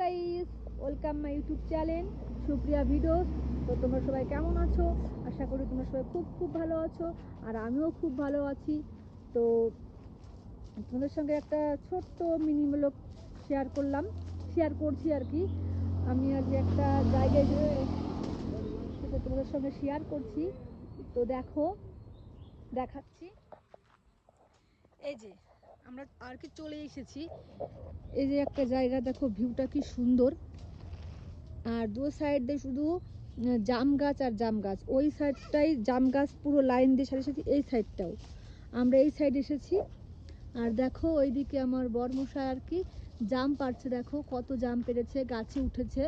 Guys welcome my YouTube channel Supriya videos তো তোমরা সবাই কেমন আছো? আশা করি তোমরা সবাই খুব খুব ভালো আছো, আর আমিও খুব ভালো আছি। তো তোমাদের সঙ্গে একটা ছোট্ট মিনিমূলক শেয়ার করলাম শেয়ার করছি আর কি। আমি আজ একটা জায়গায় সেটা তোমাদের সঙ্গে শেয়ার করছি। তো দেখো, দেখাচ্ছি। এই যে আমরা আর কি চলে এসেছি। এই যে একটা জায়গা, দেখো ভিউটা কি সুন্দর। আর দু সাইড দিয়ে শুধু জাম গাছ আর জাম গাছ। ওই সাইডটাই জাম গাছ পুরো লাইন দিয়ে সাথে সাথে এই সাইডটাও। আমরা এই সাইড এসেছি। আর দেখো ওইদিকে আমার বরমশাই আর কি জাম পারছে দেখো কত জাম পেরেছে, গাছে উঠেছে।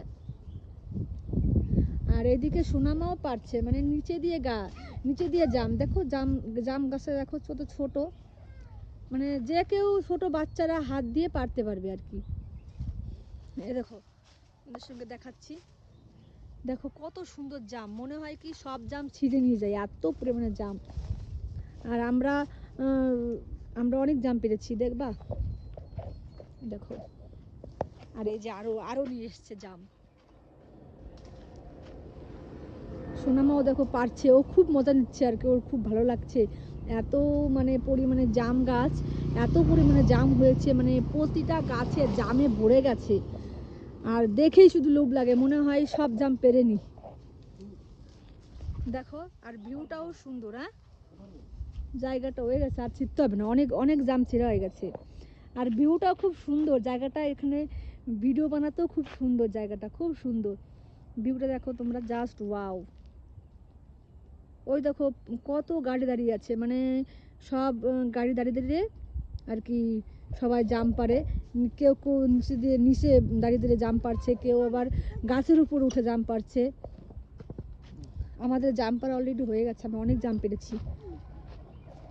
আর এদিকে সোনামাও পারছে মানে নিচে দিয়ে গা, নিচে দিয়ে জাম। দেখো জাম জাম গাছে দেখো ছোট ছোট। মানে যে কেউ ছোট বাচ্চারা হাত দিয়ে পারতে পারবে আর কি। এই দেখো ওদের সঙ্গে দেখাচ্ছি। দেখো কত সুন্দর জাম, মনে হয় কি সব জাম ছিঁড়ে নিয়ে যায়, এত পরিমাণে জাম। আর আমরা আমরা অনেক জাম পেরেছি, দেখবা? দেখো। আর এই যে আরও আরও নিয়ে এসছে জাম। সোনামাও দেখো পারছে, ও খুব মজা নিচ্ছে আর কি, ওর খুব ভালো লাগছে। এত মানে পরিমাণে জাম গাছ, এত পরিমাণে জাম হয়েছে মানে প্রতিটা গাছে জামে ভরে গেছে। আর দেখেই শুধু লোভ লাগে, মনে হয় সব জাম পেরে পেরেনি দেখো, আর ভিউটাও সুন্দর হ্যাঁ? জায়গাটা হয়ে গেছে, আর ছিটতে হবে না, অনেক অনেক জাম ছেড়া হয়ে গেছে। আর ভিউটাও খুব সুন্দর, জায়গাটা এখানে ভিডিও বানাতেও খুব সুন্দর জায়গাটা, খুব সুন্দর। ভিউটা দেখো তোমরা জাস্ট ওয়াও ওই দেখো কত গাড়ি দাঁড়িয়ে আছে মানে সব গাড়ি দাঁড়িয়ে দাঁড়িয়ে আর কি সবাই জাম পারে। কেউ কেউ নিচে দিয়ে, নিচে দাঁড়িয়ে দাঁড়িয়ে জাম পারছে, কেউ আবার গাছের উপর উঠে জাম পারছে। আমাদের জাম পাড়া অলরেডি হয়ে গেছে, আমরা অনেক জাম পেরেছি।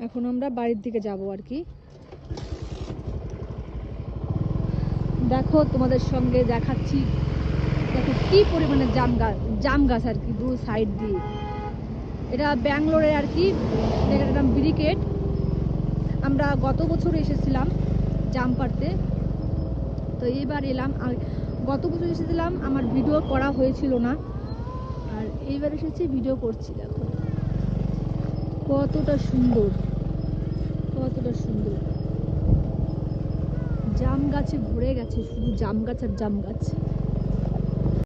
এখন আমরা বাড়ির দিকে যাব আর কি। দেখো তোমাদের সঙ্গে দেখাচ্ছি দেখো কি পরিমাণে জাম গাছ জাম গাছ আর কি দু সাইড দিয়ে। এটা ব্যাঙ্গালোরে আর কি। জায়গাটার নাম ব্রিকেট আমরা গত বছর এসেছিলাম জাম পাড়তে তো এইবার এলাম। আর গত বছর এসেছিলাম, আমার ভিডিও করা হয়েছিল না। আর এইবার এসেছি, ভিডিও করছি, দেখো। কতটা সুন্দর। কতটা সুন্দর। জাম গাছে ভরে গেছে, শুধু জাম গাছ আর জাম গাছ।